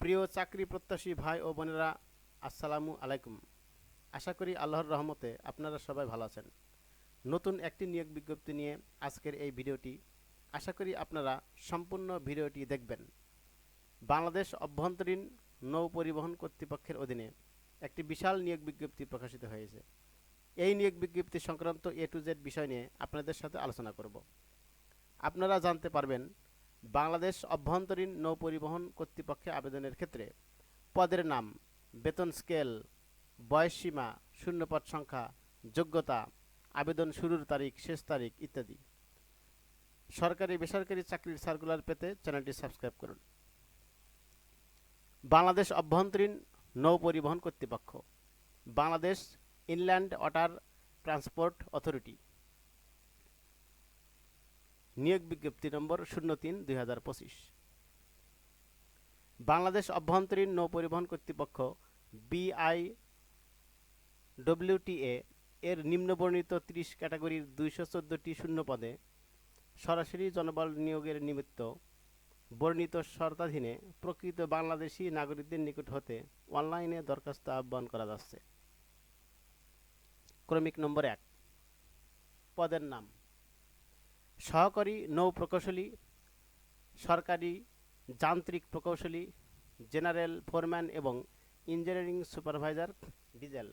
প্রিয় চাকরি প্রত্যাশী ভাই ও বোনেরা, আসসালামু আলাইকুম। আশা করি আল্লাহর রহমতে আপনারা সবাই ভালো আছেন। নতুন একটি নিয়োগ বিজ্ঞপ্তি নিয়ে আজকের এই ভিডিওটি। আশা করি আপনারা সম্পূর্ণ ভিডিওটি দেখবেন। বাংলাদেশ অভ্যন্তরীণ নৌ পরিবহন কর্তৃপক্ষের অধীনে একটি বিশাল নিয়োগ বিজ্ঞপ্তি প্রকাশিত হয়েছে। এই নিয়োগ বিজ্ঞপ্তি সংক্রান্ত এ টু জেড বিষয় নিয়ে আপনাদের সাথে আলোচনা করব। আপনারা জানতে পারবেন বাংলাদেশ অভ্যন্তরীণ নৌ পরিবহন কর্তৃপক্ষে আবেদনের ক্ষেত্রে পদের নাম, বেতন স্কেল বয়সসীমা শূন্যপদ সংখ্যা, যোগ্যতা, আবেদন শুরুর তারিখ, শেষ তারিখ ইত্যাদি। সরকারি বেসরকারি চাকরির সার্কুলার পেতে চ্যানেলটি সাবস্ক্রাইব করুন। বাংলাদেশ অভ্যন্তরীণ নৌ পরিবহন কর্তৃপক্ষ, Bangladesh inland water transport authority. নিয়োগ বিজ্ঞপ্তি নম্বর শূন্য তিন দুই বাংলাদেশ অভ্যন্তরীণ নৌ পরিবহন কর্তৃপক্ষ বিআই ডব্লিউটিএ এর নিম্নবর্ণিত ত্রিশ ক্যাটাগরির দুইশো চোদ্দোটি শূন্য পদে সরাসরি জনবল নিয়োগের নিমিত্ত বর্ণিত শর্তাধীনে প্রকৃত বাংলাদেশি নাগরিকদের নিকট হতে অনলাইনে দরখাস্ত আহ্বান করা যাচ্ছে। ক্রমিক নম্বর এক। পদের নাম সহকারী নৌ প্রকৌশলী সরকারি যান্ত্রিক প্রকৌশলী, জেনারেল ফোরম্যান এবং ইঞ্জিনিয়ারিং সুপারভাইজার ডিজেল।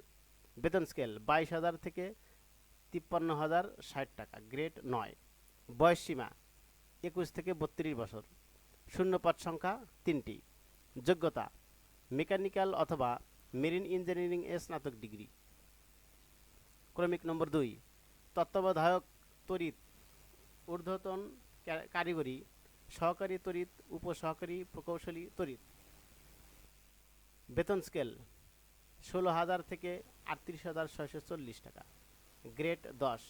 বেতন স্কেল বাইশ হাজার থেকে তিপ্পান্ন হাজার ষাট টাকা, গ্রেড নয়। বয়স সীমা একুশ থেকে বত্রিশ বছর। শূন্যপদ সংখ্যা তিনটি। যোগ্যতা, মেকানিক্যাল অথবা মেরিন ইঞ্জিনিয়ারিং এ স্নাতক ডিগ্রি। ক্রমিক নম্বর দুই, তত্ত্বাবধায়ক তড়িৎ ঊর্ধ্বতন কারিগরি, সহকারী তড়িৎ, উপসহকারী প্রকৌশলী তড়িৎ। বেতন স্কেল, ষোলো হাজার থেকে আটত্রিশ হাজার ছয়শো চল্লিশ টাকা। গ্রেড দশ,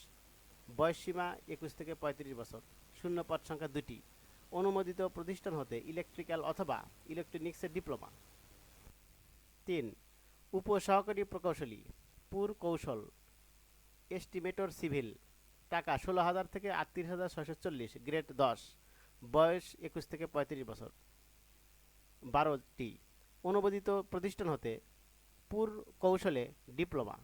বয়স সীমা একুশ থেকে পঁয়ত্রিশ বছর, শূন্য পদ সংখ্যা দুটি। অনুমোদিত প্রতিষ্ঠান হতে ইলেকট্রিক্যাল অথবা ইলেকট্রনিক্সের ডিপ্লোমা। তিন, উপসহকারী প্রকৌশলী পুর কৌশল এস্টিমেটর সিভিল। টাকা ষোলো হাজার থেকে আটত্রিশ হাজার ছয়শো চল্লিশ গ্রেড দশ। বয়স একুশ থেকে পঁয়ত্রিশ বছর। বারোটি। অনুমোদিত প্রতিষ্ঠান হতে পুর কৌশলে ডিপ্লোমা।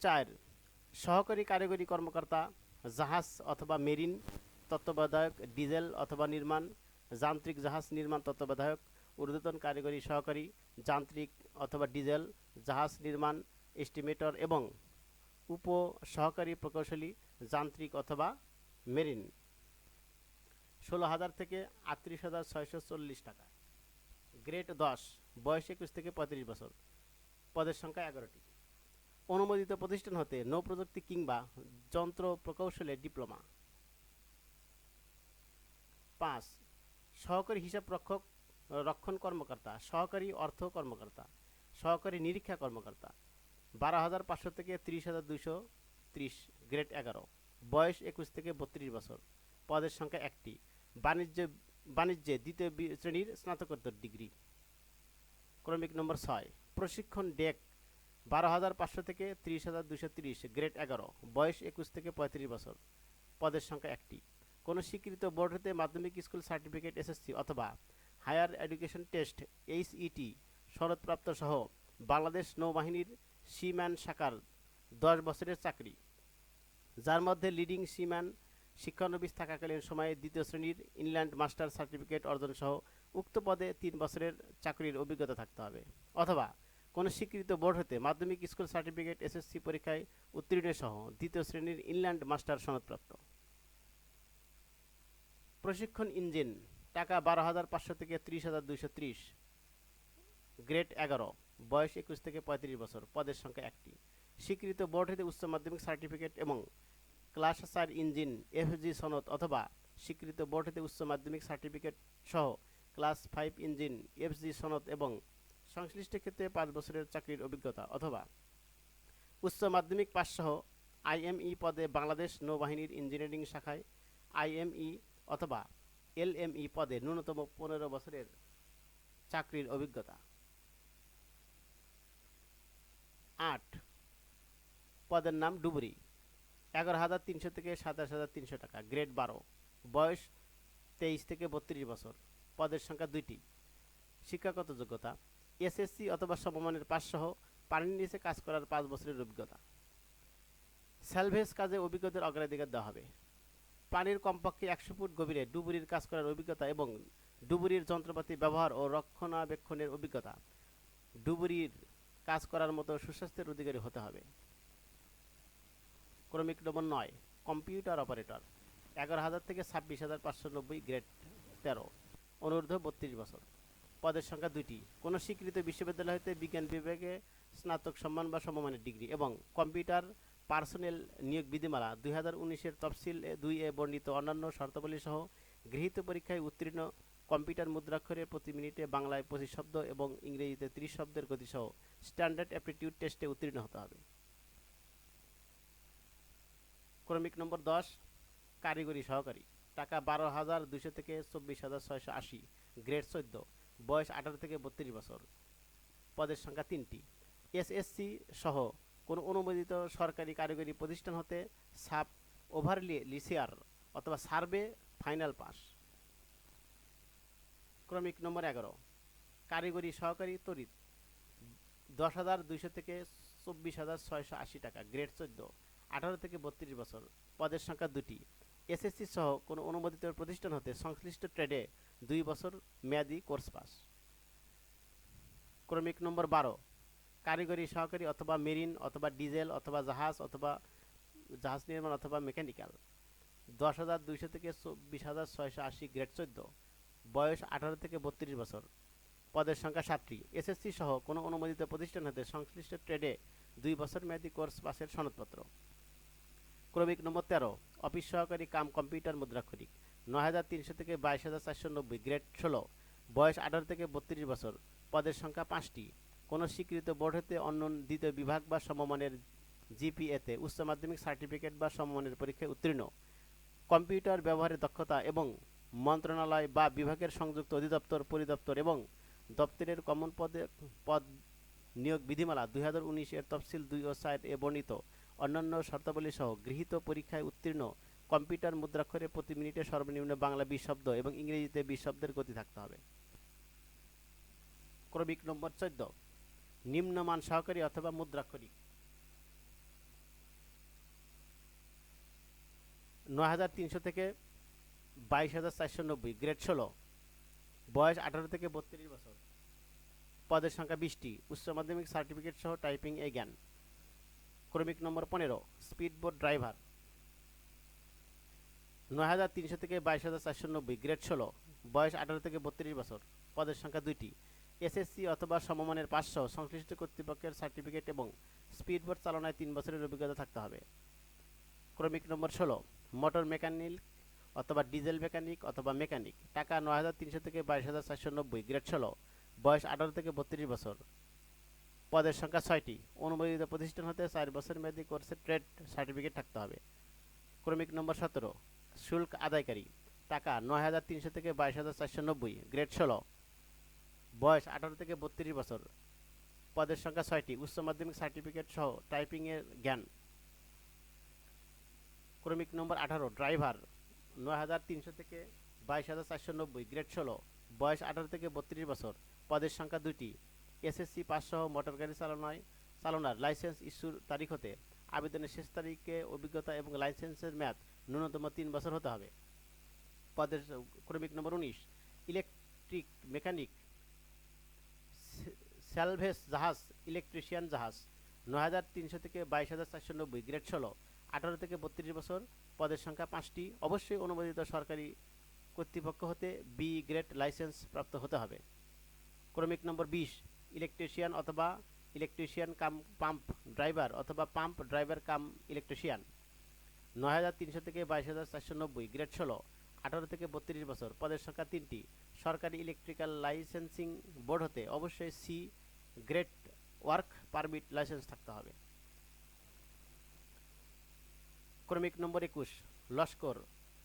চার। সহকারী কারিগরি কর্মকর্তা, জাহাজ অথবা মেরিন তত্ত্বাবধায়ক, ডিজেল অথবা নির্মাণ, যান্ত্রিক জাহাজ নির্মাণ তত্ত্বাবধায়ক ঊর্ধ্বতন কারিগরি সহকারী, যান্ত্রিক অথবা ডিজেল, জাহাজ নির্মাণ, এস্টিমেটর এবং উপ সহকারী প্রকৌশলী, যান্ত্রিক অথবা মেরিন। ষোলো হাজার থেকে আটত্রিশ হাজার ছয়শো চল্লিশ টাকা। গ্রেড দশ, বয়স একুশ থেকে পঁয়ত্রিশ বছর। পদের সংখ্যা এগারোটি। অনুমোদিত প্রতিষ্ঠান হতে নৌ প্রযুক্তি কিংবা যন্ত্র প্রকৌশলে ডিপ্লোমা। পাঁচ, সহকারী হিসাব রক্ষক রক্ষণ কর্মকর্তা, সহকারী অর্থ কর্মকর্তা, সহকারী নিরীক্ষা কর্মকর্তা, বারো হাজার পাঁচশো থেকে ত্রিশ হাজার দুইশো ত্রিশ, গ্রেড এগারো, বয়স একুশ থেকে বত্রিশ বছর, পদের সংখ্যা একটি, বাণিজ্য, বাণিজ্যে দ্বিতীয় শ্রেণির স্নাতকোত্তর ডিগ্রি। ক্রমিক নম্বর ছয়, প্রশিক্ষণ ডেক, বারো হাজার পাঁচশো থেকে ত্রিশ হাজার দুশো তিরিশ, গ্রেড এগারো, বয়স একুশ থেকে পঁয়ত্রিশ বছর, পদের সংখ্যা একটি। কোনো স্বীকৃত বোর্ড হতে মাধ্যমিক স্কুল সার্টিফিকেট, এসএসসি অথবা হায়ার এডুকেশন টেস্ট এইচইটি শরৎপ্রাপ্ত সহ বাংলাদেশ নৌবাহিনীর সিম্যান শাখার দশ বছরের চাকরি। যার মধ্যে লিডিং সিম্যান, শিক্ষানবিশ থাকাকালীন সময়ে দ্বিতীয় শ্রেণির ইনল্যান্ড মাস্টার সার্টিফিকেট অর্জন সহ উক্ত পদে তিন বছরের চাকরির অভিজ্ঞতা থাকতে হবে। অথবা কোনো স্বীকৃত বোর্ড হতে মাধ্যমিক স্কুল সার্টিফিকেট, এসএসসি পরীক্ষায় উত্তীর্ণ সহ দ্বিতীয় শ্রেণির ইনল্যান্ড মাস্টার সনদপ্রাপ্ত। প্রশিক্ষণ ইঞ্জিন টাকা বারো হাজার পাঁচশো থেকে ত্রিশ হাজার দুইশো ত্রিশ। গ্রেড এগারো। বয়স একুশ থেকে পঁয়ত্রিশ বছর। পদের সংখ্যা একটি। স্বীকৃত বোর্ড উচ্চ মাধ্যমিক সার্টিফিকেট এবং ক্লাস চার ইঞ্জিন, এফজি সনদ অথবা স্বীকৃত বোর্ড উচ্চ মাধ্যমিক সার্টিফিকেট সহ ক্লাস ফাইভ ইঞ্জিন, এফজি সনদ এবং সংশ্লিষ্ট ক্ষেত্রে পাঁচ বছরের চাকরির অভিজ্ঞতা অথবা উচ্চ মাধ্যমিক পাস সহ আইএমই পদে বাংলাদেশ নৌবাহিনীর ইঞ্জিনিয়ারিং শাখায় আইএমই অথবা এলএমই পদে ন্যূনতম পনেরো বছরের চাকরির অভিজ্ঞতা। আট, পদের নাম ডুবুরি। এগারো হাজার তিনশো থেকে সাতাশ হাজার তিনশো টাকা, গ্রেড বারো। বয়স তেইশ থেকে বত্রিশ বছর। পদের সংখ্যা দুইটি। শিক্ষাগত যোগ্যতা, এসএসসি অথবা সমমানের পাস সহ পানির নিচে কাজ করার পাঁচ বছরের অভিজ্ঞতা। স্যালভেজ কাজে অভিজ্ঞতার অগ্রাধিকার দেওয়া হবে। পানির কমপক্ষে একশো ফুট গভীরে ডুবুরির কাজ করার অভিজ্ঞতা এবং ডুবুরির যন্ত্রপাতি ব্যবহার ও রক্ষণাবেক্ষণের অভিজ্ঞতা। ডুবুরির কাজ করার মতো সুস্বাস্থ্যের অধিকারী হতে হবে। ক্রমিক নম্বর নয়, কম্পিউটার অপারেটর, এগারো হাজার থেকে ছাব্বিশ হাজার পাঁচশো নব্বই গ্রেড তেরো, অনূর্ধ্ব বত্রিশ বছর। পদের সংখ্যা দুইটি। কোনো স্বীকৃত বিশ্ববিদ্যালয় হতে বিজ্ঞান বিভাগে স্নাতক সম্মান বা সমমানের ডিগ্রি এবং কম্পিউটার পার্সোনেল নিয়োগ বিধিমালা দুই হাজার উনিশের তফসিল দুই এ বর্ণিত অন্যান্য শর্তাবলী সহ গৃহীত পরীক্ষায় উত্তীর্ণ কম্পিউটার মুদ্রাক্ষরে প্রতি মিনিটে বাংলায় পঁচিশ শব্দ এবং ইংরেজিতে ত্রিশ শব্দের গতিসহ স্ট্যান্ডার্ড অ্যাপটিটিউড টেস্টে উত্তীর্ণ হতে হবে। ক্রমিক নম্বর দশ, কারিগরি সহকারী। টাকা বারো হাজার দুশো থেকে চব্বিশ হাজার ছয়শো আশি, গ্রেড চোদ্দ, বয়স আঠারো থেকে বত্রিশ বছর। পদের সংখ্যা তিনটি। এসএসসি সহ কোনো অনুমোদিত সরকারি কারিগরি প্রতিষ্ঠান হতে সাব ওভারলি লিসিয়ার অথবা সার্ভে ফাইনাল পাস। ক্রমিক নম্বর এগারো। কারিগরি সহকারী তড়িৎ, দশ হাজার দুইশো থেকে চব্বিশ হাজার ছয়শো আশি টাকা, গ্রেড চোদ্দ, আঠারো থেকে বত্রিশ বছর, পদের সংখ্যা দুটি। এসএসসি সহ কোনো অনুমোদিত প্রতিষ্ঠান হতে সংশ্লিষ্ট ট্রেডে দুই বছর মেয়াদি কোর্স পাস। ক্রমিক নম্বর বারো। কারিগরি, সহকারী অথবা মেরিন, অথবা ডিজেল, অথবা জাহাজ অথবা জাহাজ নির্মাণ অথবা মেকানিক্যাল। দশ হাজার দুইশো থেকে চব্বিশ হাজার ছয়শো আশি গ্রেড চোদ্দ। বয়স আঠারো থেকে বত্রিশ বছর। পদের সংখ্যা সাতটি। এসএসসি সহ কোনো অনুমোদিত প্রতিষ্ঠান হতে সংশ্লিষ্ট ট্রেডে দুই বছর মেয়াদী কোর্স পাসের সনদপত্র। ক্রমিক নম্বর তেরো, অফিস সহকারী কাম কম্পিউটার মুদ্রাক্ষরিক। নয় হাজার তিনশো থেকে বাইশ হাজার চারশো নব্বই গ্রেড ষোলো। বয়স আঠারো থেকে বত্রিশ বছর। পদের সংখ্যা পাঁচটি। কোনো স্বীকৃত বোর্ড হতে অন্য দ্বিতীয় বিভাগ বা সমমানের জিপিএতে উচ্চ মাধ্যমিক সার্টিফিকেট বা সমমানের পরীক্ষায় উত্তীর্ণ। কম্পিউটার ব্যবহারের দক্ষতা এবং মন্ত্রণালয় বা বিভাগের সংযুক্ত অধিদপ্তর, পরিদপ্তর এবং দপ্তরের কমন পদে পদ নিয়োগ বিধিমালা দুই হাজার উনিশ এর তফসিল দুই ও সাইট এ বর্ণিত। অন্যান্য শর্তাবলী সহ গৃহীত পরীক্ষায় উত্তীর্ণ কম্পিউটার মুদ্রাক্ষরে প্রতি মিনিটে সর্বনিম্ন বাংলা বিশ শব্দ এবং ইংরেজিতে বিশ শব্দের গতি থাকতে হবে। ক্রমিক নম্বর চোদ্দ। নিম্নমান সহকারী অথবা মুদ্রাক্ষরিক নয় হাজার তিনশো থেকে বাইশ হাজার চারশো নব্বই, গ্রেড ষোলো। বয়স আঠারো থেকে বত্রিশ বছর। পদের সংখ্যা বিশটি। উচ্চ মাধ্যমিক সার্টিফিকেট সহ টাইপিং এ জ্ঞান। ক্রমিক নম্বর পনেরো, স্পিডবোট ড্রাইভার। নয় হাজার তিনশো থেকে বাইশ হাজার চারশো নব্বই, গ্রেড ষোলো। বয়স আঠারো থেকে বত্রিশ বছর। পদের সংখ্যা দুইটি। এসএসসি অথবা সমমানের পাঁচশো সংশ্লিষ্ট কর্তৃপক্ষের সার্টিফিকেট এবং স্পিডবোট চালনায় তিন বছরের অভিজ্ঞতা থাকতে হবে। ক্রমিক নম্বর ষোলো, মোটর মেকানিক অথবা ডিজেল মেকানিক অথবা মেকানিক, টাকা নয় হাজার তিনশো থেকে বাইশ হাজার চারশো নব্বই, গ্রেড ষোলো, বয়স আঠারো থেকে বত্রিশ বছর। পদের সংখ্যা ছয়টি, অনুমোদিত প্রতিষ্ঠান হতে চার বছর মেয়াদী কোর্সের ট্রেড সার্টিফিকেট থাকতে হবে। ক্রমিক নম্বর সতেরো, শুল্ক আদায়কারী, টাকা নয় হাজার তিনশো থেকে বাইশ হাজার চারশো নব্বই, গ্রেড ষোলো বয়স আঠারো থেকে বত্রিশ বছর। পদের সংখ্যা ছয়টি। উচ্চ মাধ্যমিক সার্টিফিকেট সহ টাইপিংয়ের জ্ঞান। ক্রমিক নম্বর আঠারো ড্রাইভার নয় হাজার তিনশো থেকে বাইশ হাজার চারশো নব্বই গ্রেড ষোলো। বয়স আঠারো থেকে বত্রিশ বছর। পদের সংখ্যা দুইটি। এসএসসি পাস সহ মোটর গাড়ি চালানোয় চালানোর লাইসেন্স ইস্যুর তারিখ হতে। আবেদনের শেষ তারিখে অভিজ্ঞতা এবং লাইসেন্সের মেয়াদ ন্যূনতম তিন বছর হতে হবে। পদের ক্রমিক নম্বর উনিশ ইলেকট্রিক মেকানিক স্যালভেস জাহাজ, ইলেকট্রিশিয়ান জাহাজ, নয় হাজার তিনশো থেকে বাইশ হাজার চারশো নব্বই, গ্রেড ষোলো, আঠারো থেকে বত্রিশ বছর, পদের সংখ্যা পাঁচটি। অবশ্যই অনুমোদিত সরকারি কর্তৃপক্ষ হতে বি গ্রেড লাইসেন্স প্রাপ্ত হতে হবে। ক্রমিক নম্বর বিশ ইলেকট্রিশিয়ান অথবা ইলেকট্রিশিয়ান কাম পাম্প ড্রাইভার অথবা পাম্প ড্রাইভার কাম ইলেকট্রিশিয়ান নয় হাজার তিনশো থেকে বাইশ হাজার চারশো নব্বই, গ্রেড ষোলো, আঠারো থেকে বত্রিশ বছর, পদের সংখ্যা তিনটি। সরকারি ইলেকট্রিক্যাল লাইসেন্সিং বোর্ড হতে অবশ্যই C grade work permit licence থাকতে হবে। ক্রমিক নম্বর একুশ লস্কর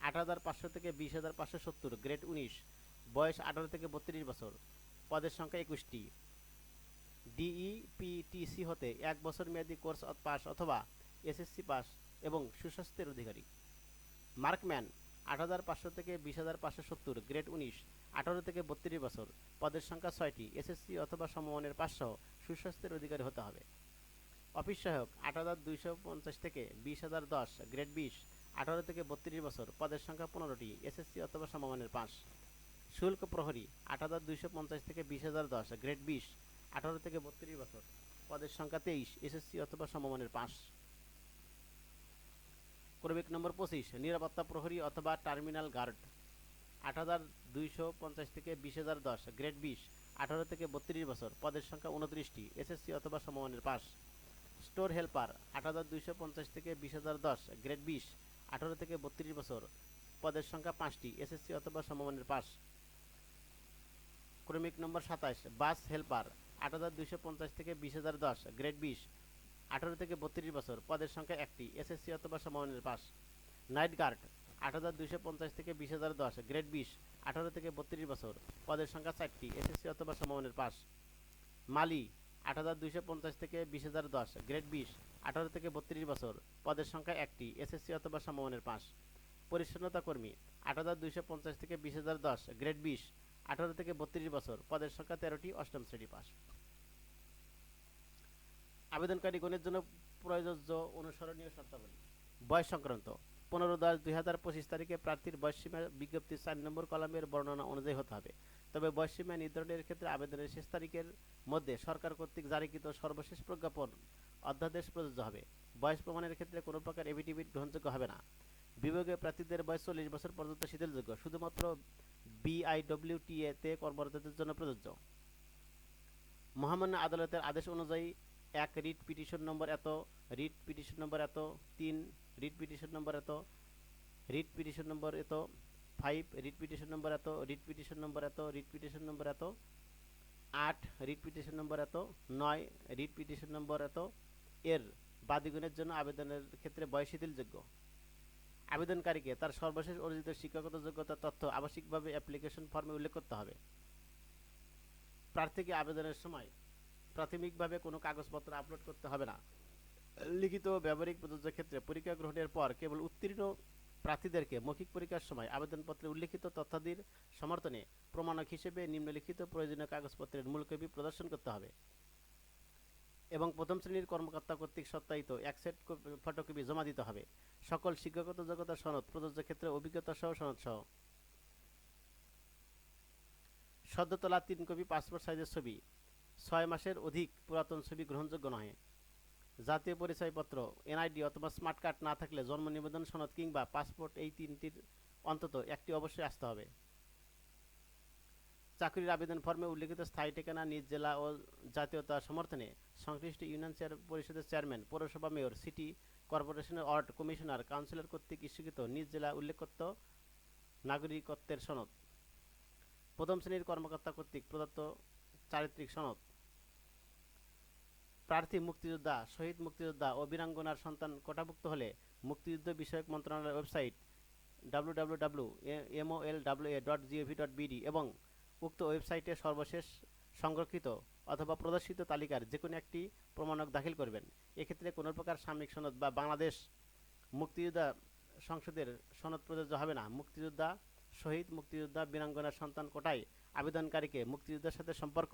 আট হাজার পাঁচশো থেকে বিশ হাজার পাঁচশো সত্তর, গ্রেড উনিশ, বয়স আঠারো থেকে বত্রিশ বছর, পদের সংখ্যা একুশটি। ডিইপিটিসি হতে এক বছর মেয়াদী কোর্স পাস অথবা এসএসসি পাস এবং সুস্বাস্থ্যের অধিকারী। মার্কম্যান আট হাজার পাঁচশো থেকে বিশ হাজার পাঁচশো সত্তর, গ্রেড উনিশ আঠারো থেকে বত্রিশ বছর। পদের সংখ্যা ছয়টি এসএসসি অথবা সমমানের পাঁচশো সুস্বাস্থ্যের অধিকারী হতে হবে। অফিস সহায়ক, আট দুইশো পঞ্চাশ থেকে বিশ হাজার দশ, গ্রেড বিশ। আঠারো থেকে বত্রিশ বছর, পদের সংখ্যা পনেরোটি এসএসসি অথবা সমমানের পাঁচ। শুল্ক প্রহরী, আট হাজার দুইশো পঞ্চাশ থেকে বিশ হাজার দশ, গ্রেড বিশ। আঠারো থেকে বত্রিশ বছর, পদের সংখ্যা তেইশ এসএসসি অথবা সমমানের পাঁচ। ক্রমিক নম্বর পঁচিশ, নিরাপত্তা প্রহরী অথবা টার্মিনাল গার্ড। আট হাজার দুইশো পঞ্চাশ থেকে বিশ হাজার দশ, গ্রেড বিশ, আঠারো থেকে বত্রিশ বছর, পদের সংখ্যা উনত্রিশটি, এসএসসি অথবা সমমানের পাস। স্টোর হেল্পার, আট হাজার দুইশো পঞ্চাশ থেকে বিশ হাজার দশ, গ্রেড বিশ, আঠারো থেকে বত্রিশ বছর, পদের সংখ্যা পাঁচটি, এসএসসি অথবা সমমানের পাস। ক্রমিক নম্বর সাতাশ, বাস হেল্পার, আট হাজার দুইশো পঞ্চাশ থেকে বিশ হাজার দশ, গ্রেড বিশ, আঠারো থেকে বত্রিশ বছর, পদের সংখ্যা একটি, এসএসসি অথবা সমমানের পাস। নাইট গার্ড আট হাজার দুইশো পঞ্চাশ থেকে বিশ হাজার দশ, গ্রেড বিশ, আঠারো থেকে বত্রিশ বছর, পদের সংখ্যা চারটি, এসএসসি অথবা সমমানের পাস মালি, আট হাজার দুইশো পঞ্চাশ থেকে বিশ হাজার দশ, গ্রেড বিশ, আঠারো থেকে বত্রিশ বছর, পদের সংখ্যা একটি, এসএসসি অথবা সমমানের পাস পরিচ্ছন্নতা কর্মী, আট হাজার দুইশো পঞ্চাশ থেকে বিশ হাজার দশ, গ্রেড বিশ, আঠারো থেকে বত্রিশ বছর, পদের সংখ্যা তেরোটি, অষ্টম শ্রেণি পাস আবেদনকারী গণের জন্য প্রযোজ্য অনুসরণীয় শর্তাবলী। বয়স সংক্রান্ত। পনেরো দশ দুই হাজার পঁচিশ তারিখে প্রার্থীর বয়সসীমা বিজ্ঞপ্তি চার নম্বর কলামের বর্ণনা অনুযায়ী হতে হবে। তবে বয়সসীমা নির্ধারণের ক্ষেত্রে আবেদনের শেষ তারিখের মধ্যে সরকার কর্তৃক জারিকৃত সর্বশেষ প্রজ্ঞাপন অধ্যাদেশ প্রযোজ্য হবে। বয়স প্রমাণের ক্ষেত্রে কোনো প্রকার এভিটিভিট গ্রহণযোগ্য হবে না। বিভাগীয় প্রার্থীদের বয়স চল্লিশ বছর পর্যন্ত শিথিলযোগ্য, শুধুমাত্র বিআইডব্লিউটিএ তে কর্মরতদের জন্য প্রযোজ্য। মহামান্য আদালতের আদেশ অনুযায়ী এক রিট পিটিশন নম্বর এত, রিট পিটিশন নম্বর এত, তিন রিট পিটিশন নম্বর এত রিট পিটিশন নম্বর এত ফাইভ রিট পিটিশন নম্বর এত রিট পিটিশন নম্বর এত রিট পিটিশন নম্বর এত, আট রিট পিটিশন নম্বর এত, নয় রিট পিটিশন নম্বর এত, এর বাদিগুণের জন্য আবেদনের ক্ষেত্রে বয়স শিথিলযোগ্য আবেদনকারীকে তার সর্বশেষ অর্জিত শিক্ষাগত যোগ্যতার তথ্য, আবশ্যিকভাবে অ্যাপ্লিকেশন ফর্মে উল্লেখ করতে হবে। প্রার্থীকে আবেদনের সময় প্রাথমিকভাবে কোনো কাগজপত্র আপলোড করতে হবে না। লিখিত ব্যবহারিক প্রযোজ্য ক্ষেত্রে পরীক্ষা গ্রহণের পর কেবল উত্তীর্ণ প্রার্থীদেরকে মৌখিক পরীক্ষার সময় আবেদনপত্রে উল্লিখিত তথ্যাদির সমর্থনে প্রমাণক হিসেবে নিম্নলিখিত প্রয়োজনীয় কাগজপত্রের মূল কপি প্রদর্শন করতে হবে। এবং প্রথম শ্রেণির কর্মকর্তা কর্তৃক সত্যায়িত এক সেট ফটোকপি জমা দিতে হবে। সকল শিক্ষাগত যোগ্যতা সনদ, প্রযোজ্য ক্ষেত্রে অভিজ্ঞতা সহ সনদ সহ। সদ্য তোলা তিন কপি, পাসপোর্ট সাইজের ছবি। ছয় মাসের অধিক পুরাতন ছবি গ্রহণযোগ্য নয় জাতীয় পরিচয়পত্র, এনআইডি অথবা স্মার্ট কার্ড না থাকলে জন্ম নিবেদন সনদ কিংবা পাসপোর্ট এই তিনটির অন্তত একটি অবশ্যই আসতে হবে। চাকরির আবেদন ফর্মে উল্লিখিত স্থায়ী ঠিকানা, নিজ জেলা ও জাতীয়তা সমর্থনে সংশ্লিষ্ট ইউনিয়ন চেয়ার পরিষদের চেয়ারম্যান, পৌরসভা মেয়র, সিটি কর্পোরেশনের ওয়ার্ড কমিশনার, কাউন্সিলর কর্তৃক ইস্যুকৃত নিজ জেলা উল্লেখত নাগরিকত্বের সনদ। প্রথম শ্রেণির কর্মকর্তা কর্তৃক প্রদত্ত চারিত্রিক সনদ। প্রার্থী, মুক্তিযোদ্ধা, শহীদ মুক্তিযোদ্ধা ও বীরাঙ্গনার সন্তান কোটাভুক্ত হলে মুক্তিযুদ্ধ বিষয়ক মন্ত্রণালয়ের website W MOL A dot dot এবং উক্ত ওয়েবসাইটে সর্বশেষ সংরক্ষিত অথবা প্রদর্শিত তালিকার যে কোনো একটি প্রমাণক দাখিল করবেন। এক্ষেত্রে কোনো প্রকার সাময়িক সনদ বা বাংলাদেশ মুক্তিযোদ্ধা সংসদের সনদ প্রযোজ্য হবে না। মুক্তিযোদ্ধা, শহীদ মুক্তিযোদ্ধা, বীরাঙ্গনার সন্তান কোটায় আবেদনকারীকে মুক্তিযোদ্ধার সাথে সম্পর্ক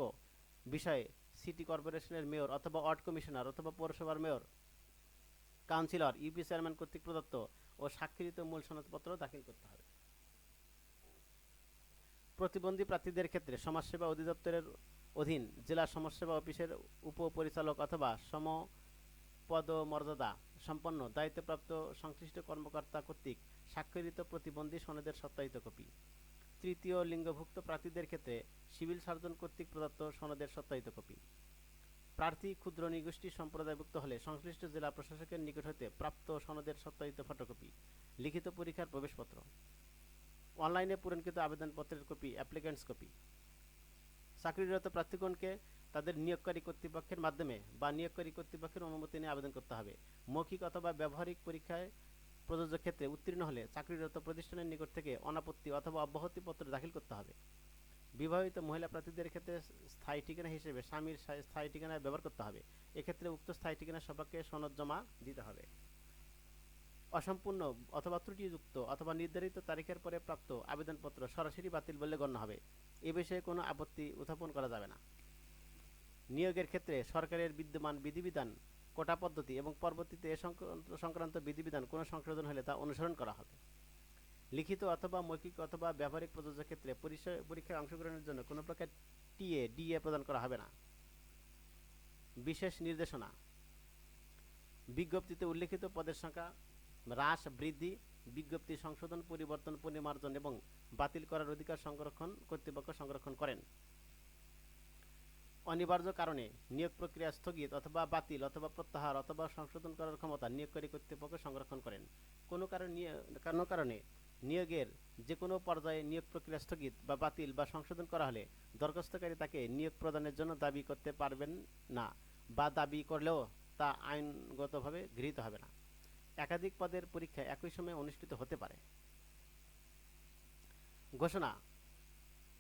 বিষয়ে সিটি কর্পোরেশনের মেয়র অথবা ওয়ার্ড কমিশনার অথবা পৌরসভার মেয়র, কাউন্সিলর, ইউপি চেয়ারম্যান কর্তৃক প্রদত্ত ও স্বাক্ষরিত মূল সনদপত্র দাখিল করতে হবে। প্রতিবন্ধী প্রার্থীদের ক্ষেত্রে সমাজসেবা অধিদপ্তরের অধীন জেলা সমাজসেবা অফিসের উপপরিচালক অথবা সম পদমর্যাদা সম্পন্ন দায়িত্বপ্রাপ্ত সংশ্লিষ্ট কর্মকর্তা কর্তৃক স্বাক্ষরিত প্রতিবন্ধী সনদের সত্যায়িত কপি। তৃতীয় লিঙ্গভুক্ত প্রার্থীদের ক্ষেত্রে সিভিল সার্জন কর্তৃক প্রদত্ত সনদের সত্যায়িত কপি। প্রার্থী ক্ষুদ্র নিগোষ্ঠী সম্প্রদায়ভুক্ত হলে সংশ্লিষ্ট জেলা প্রশাসকের নিকট হতে প্রাপ্ত সনদের সত্যায়িত ফটোকপি, লিখিত পরীক্ষার প্রবেশপত্র, অনলাইনে পূরণকৃত আবেদনপত্রের কপি অ্যাপ্লিক্যান্টস কপি। চাকরিরত প্রার্থীগণকে তাদের নিয়োগকারী কর্তৃপক্ষের মাধ্যমে বা নিয়োগকারী কর্তৃপক্ষের অনুমতি নিয়ে আবেদন করতে হবে। মৌখিক অথবা ব্যবহারিক পরীক্ষায় প্রযোজ্য ক্ষেত্রে উত্তীর্ণ হলে চাকরিরত প্রতিষ্ঠানের নিকট থেকে অনাপত্তি অথবা অব্যাহতি পত্র দাখিল করতে হবে। বিবাহিত মহিলা প্রার্থীদের ক্ষেত্রে স্থায়ী ঠিকানা হিসেবে স্বামীর স্থায়ী ঠিকানা ব্যবহার করতে হবে। এক্ষেত্রে উক্ত স্থায়ী ঠিকানা সবাইকে সনদ জমা দিতে হবে। অসম্পূর্ণ অথবা ত্রুটিযুক্ত অথবা নির্ধারিত তারিখের পরে প্রাপ্ত আবেদনপত্র সরাসরি বাতিল বলে গণ্য হবে। এ বিষয়ে কোনো আপত্তি উত্থাপন করা যাবে না। নিয়োগের ক্ষেত্রে সরকারের বিদ্যমান বিধিবিধান কোটা পদ্ধতি এবং পরবর্তীতে এ সংক্রান্ত বিধিবিধান কোনো সংশোধন হলে তা অনুসরণ করা হবে। লিখিত অথবা মৌখিক অথবা ব্যবহারিক প্রযোজ্য ক্ষেত্রে পরীক্ষায় অংশগ্রহণের জন্য কোনো প্রকার টিএ ডিএ প্রদান করা হবে না। বিশেষ নির্দেশনা। বিজ্ঞপ্তিতে উল্লেখিত পদের সংখ্যা, হ্রাস, বৃদ্ধি, বিজ্ঞপ্তি সংশোধন, পরিবর্তন, পরিমার্জন এবং বাতিল করার অধিকার সংরক্ষণ কর্তৃপক্ষ সংরক্ষণ করেন। অনিবার্য কারণে নিয়োগ প্রক্রিয়া স্থগিত অথবা বাতিল অথবা প্রত্যাহার অথবা সংশোধন করার ক্ষমতা নিয়োগকারী কর্তৃপক্ষ সংরক্ষণ করেন। কোনো কারণ কোনো কারণে নিয়োগের যে কোনো পর্যায়ে নিয়োগ প্রক্রিয়া স্থগিত বা বাতিল বা সংশোধন করা হলে দরখাস্তকারী তাকে নিয়োগ প্রদানের জন্য দাবি করতে পারবেন না বা দাবি করলেও তা আইনগতভাবে গৃহীত হবে না। একাধিক পদের পরীক্ষা একই সময়ে অনুষ্ঠিত হতে পারে। ঘোষণা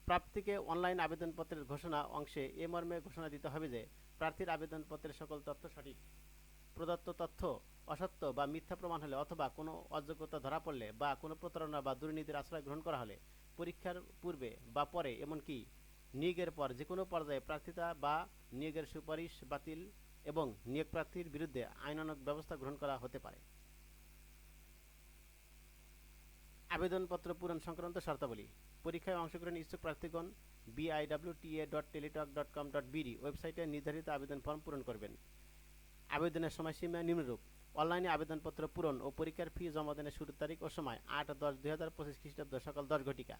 প্রার্থীকে অনলাইন আবেদনপত্রের ঘোষণা অংশে এ মর্মে ঘোষণা দিতে হবে যে, প্রার্থীর আবেদনপত্রের সকল তথ্য সঠিক। প্রদত্ত তথ্য অসত্য বা মিথ্যা প্রমাণ হলে অথবা কোনো অযোগ্যতা ধরা পড়লে বা কোনো প্রতারণা বা দুর্নীতির আশ্রয় গ্রহণ করা হলে পরীক্ষার পূর্বে বা পরে, এমনকি নিয়োগের পর যে কোনো পর্যায়ে প্রার্থিতা বা নিয়োগের সুপারিশ বাতিল এবং নিয়োগ প্রার্থীর বিরুদ্ধে আইনানুগ ব্যবস্থা গ্রহণ করা হতে পারে। আবেদনপত্র পূরণ সংক্রান্ত শর্তাবলী। পরীক্ষায় অংশগ্রহণ ইচ্ছুক প্রার্থীগণ BIWTA dot Teletalk dot com dot BD ওয়েবসাইটে নির্ধারিত আবেদন ফর্ম পূরণ করবেন। আবেদনের সময়সীমা নিম্নরূপ। অনলাইনে আবেদনপত্র পূরণ ও পরীক্ষার ফি জমা দানের শুরুর তারিখ ও সময় আট দশ দুই হাজার পঁচিশ খ্রিস্টাব্দ সকাল দশ ঘটিকা।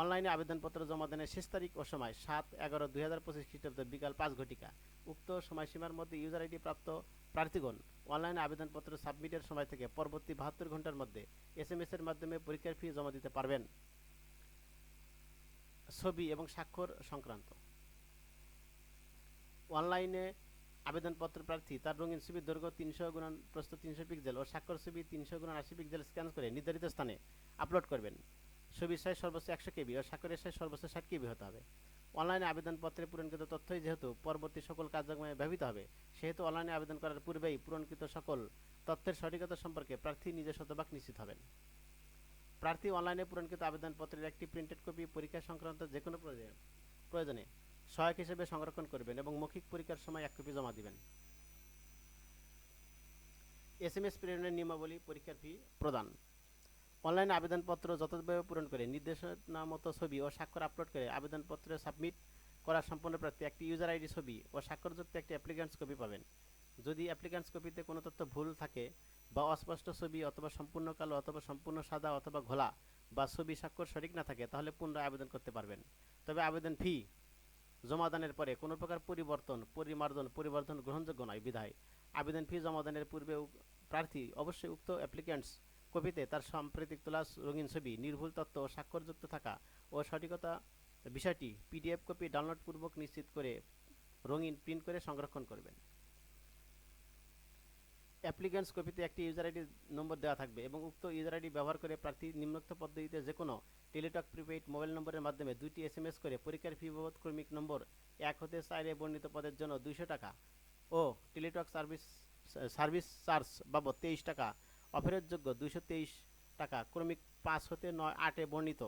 অনলাইনে আবেদনপত্র জমা দানের শেষ তারিখ ও সময় সাত এগারো দুই হাজার পঁচিশ খ্রিস্টাব্দ বিকাল পাঁচ ঘটিকা। উক্ত সময়সীমার মধ্যে ইউজার আইডি প্রাপ্ত প্রার্থীগণ, অনলাইনে আবেদনপত্র সাবমিটের সময় থেকে পরবর্তী বাহাত্তর ঘণ্টার মধ্যে এস এম এর মাধ্যমে পরীক্ষার ফি জমা দিতে পারবেন। ছবি এবং স্বাক্ষর সংক্রান্ত। অনলাইনে আবেদনপত্র প্রার্থী তার রঙিন ছবির দৈর্ঘ্য তিনশো গুণন প্রস্তুত তিনশো পিক্সেল ও স্বাক্ষর ছবি তিনশো গুণন আশি পিক্সেল স্ক্যান করে নির্ধারিত স্থানে আপলোড করবেন। ছবির সাইজ সর্বোচ্চ একশো কেবি ও স্বাক্ষরের সাইজ সর্বোচ্চ ষাট কেবি হতে হবে। অনলাইনে আবেদনপত্রে পূরণকৃত তথ্যই যেহেতু পরবর্তী সকল কার্যক্রমে ব্যবহৃত হবে, সেহেতু অনলাইনে আবেদন করার পূর্বেই পূরণকৃত সকল তথ্যের সঠিকতা সম্পর্কে প্রার্থী নিজে শতভাগ নিশ্চিত হবেন। প্রার্থী অনলাইনে পূরণকৃত আবেদনপত্রের একটি প্রিন্টেড কপি পরীক্ষা সংক্রান্ত যে কোনো প্রয়োজনে প্রয়োজনে সহায়ক হিসেবে সংরক্ষণ করবেন এবং মৌখিক পরীক্ষার সময় এক কপি জমা দিবেন। এস এম এস প্রেরণের নিয়মাবলী পরীক্ষার ফি প্রদান। অনলাইনে আবেদনপত্র যথাযথভাবে পূরণ করে নির্দেশনা মতো ছবি ও স্বাক্ষর আপলোড করে আবেদনপত্র সাবমিট করা সম্পন্ন প্রার্থী একটি ইউজার আইডি ছবি ও স্বাক্ষরযুক্ত একটি অ্যাপ্লিক্যান্টস কপি পাবেন। যদি অ্যাপ্লিক্যান্টস কপিতে কোনো তথ্য ভুল থাকে বা অস্পষ্ট ছবি অথবা সম্পূর্ণ কালো অথবা সম্পূর্ণ সাদা অথবা ঘোলা বা ছবি স্বাক্ষর সঠিক না থাকে, তাহলে পুনরায় আবেদন করতে পারবেন। তবে আবেদন ফি জমাদানের পরে কোনো প্রকার পরিবর্তন, পরিমার্জন, পরিবর্তন গ্রহণযোগ্য নয়, বিধায়। আবেদন ফি জমাদানের পূর্বে প্রার্থী অবশ্যই উক্ত অ্যাপ্লিক্যান্টস কপিতে তার সাম্প্রতিক তোলা রঙিন ছবি, নির্ভুল তথ্য ও স্বাক্ষরযুক্ত থাকা ও সঠিকতা বিষয়টি পিডিএফ কপি ডাউনলোড পূর্বক নিশ্চিত করে রঙিন প্রিন্ট করে সংরক্ষণ করবেন। অ্যাপ্লিক্যান্টস কপিতে একটি ইউজার আইডি নম্বর দেওয়া থাকবে এবং উক্ত ইউজার আইডি ব্যবহার করে প্রার্থী নিম্নোক্ত পদ্ধতিতে যে কোনো টেলিটক, প্রিপেইড মোবাইল নম্বরের মাধ্যমে দুইটি এস এম এস করে পরীক্ষার ফি বাবদ ক্রমিক নম্বর এক হতে চারে বর্ণিত পদের জন্য দুইশো টাকা ও টেলিটক সার্ভিস সার্ভিস চার্জ বাবদ তেইশ টাকা অফেরতযোগ্য দুইশো তেইশ টাকা, ক্রমিক পাঁচ হতে নয় আটে বর্ণিত।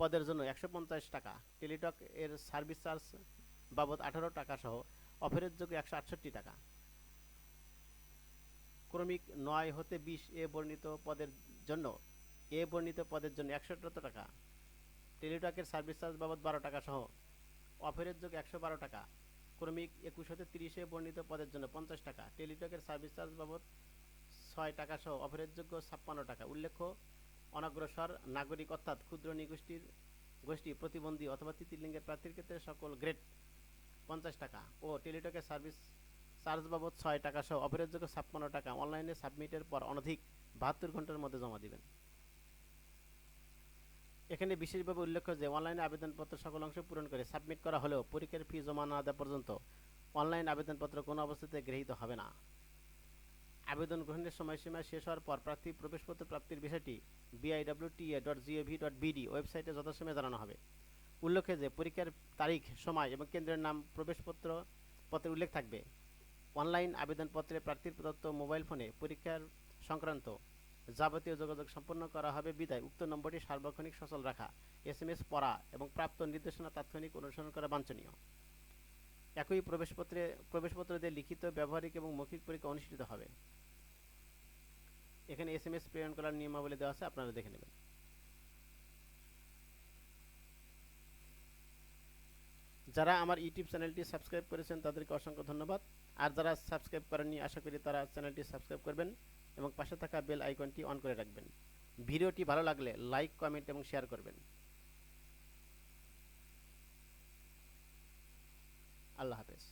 পদের জন্য একশো পঞ্চাশ টাকা। টেলিটক এর সার্ভিস চার্জ বাবদ আঠারো টাকা সহ অফেরতযোগ্য একশো আটষট্টি টাকা। ক্রমিক নয় হতে বিশ এ বর্ণিত পদের জন্য, এ বর্ণিত পদের জন্য একশো টাকা। টেলিটকের সার্ভিস চার্জ বাবদ বারো টাকা সহ অফেরতযোগ্য একশো বারো টাকা। ক্রমিক একুশ হতে তিরিশে বর্ণিত পদের জন্য পঞ্চাশ টাকা। টেলিটকের সার্ভিস চার্জ বাবদ ছয় টাকা সহ অফেরতযোগ্য ছাপ্পান্ন টাকা। উল্লেখ্য, অনগ্রসর নাগরিক অর্থাৎ ক্ষুদ্র নিগোষ্ঠীর গোষ্ঠী, প্রতিবন্ধী অথবা তৃতীয় প্রার্থীর ক্ষেত্রে সকল গ্রেড পঞ্চাশ টাকা ও টেলিটকের সার্ভিস চার্জ বাবদ ছয় টাকা সহ অফেরতযোগ্য ছাপ্পান্ন টাকা অনলাইনে সাবমিটের পর অনধিক বাহাত্তর ঘণ্টার মধ্যে জমা দিবেন। এখানে বিশেষভাবে উল্লেখ্য যে, অনলাইনে আবেদনপত্র সকল অংশ পূরণ করে সাবমিট করা হলেও পরীক্ষার ফি জমা না দেওয়া পর্যন্ত অনলাইন আবেদনপত্র কোনো অবস্থাতে গৃহীত হবে না। আবেদন গ্রহণের সময়সীমা শেষ হওয়ার পর প্রার্থী প্রবেশপত্র প্রাপ্তির বিষয়টি BIWTA dot gov dot BD ওয়েবসাইটে যথাসময়ে জানানো হবে। উল্লেখ্য যে পরীক্ষার তারিখ, সময় এবং কেন্দ্রের নাম, প্রবেশপত্র পত্রে উল্লেখ থাকবে। অনলাইন আবেদনপত্রে প্রার্থীর প্রদত্ত মোবাইল ফোনে পরীক্ষার সংক্রান্ত যাবতীয় যোগাযোগ সম্পন্ন করা হবে। বিদায়। উক্ত নম্বরটি সার্বক্ষণিক সচল রাখা। এস এম এস পড়া এবং প্রাপ্ত নির্দেশনা তাৎক্ষণিক অনুসরণ করা বাঞ্ছনীয়। একই প্রবেশপত্রে প্রবেশপত্র দিয়ে লিখিত, ব্যবহারিক এবং মৌখিক পরীক্ষা অনুষ্ঠিত হবে। এখানে এস এম এস প্রেরণ করার নিয়মাবলী দেওয়া আছে, আপনারা দেখে নেবেন। যারা আমার ইউটিউব চ্যানেলটি সাবস্ক্রাইব করেছেন, তাদেরকে অসংখ্য ধন্যবাদ। আর যারা সাবস্ক্রাইব করেননি, আশা করি তারা চ্যানেলটি সাবস্ক্রাইব করবেন এবং পাশে থাকা বেল আইকনটি অন করে রাখবেন। ভিডিওটি ভালো লাগলে লাইক, কমেন্ট এবং শেয়ার করবেন। Allah Hafiz.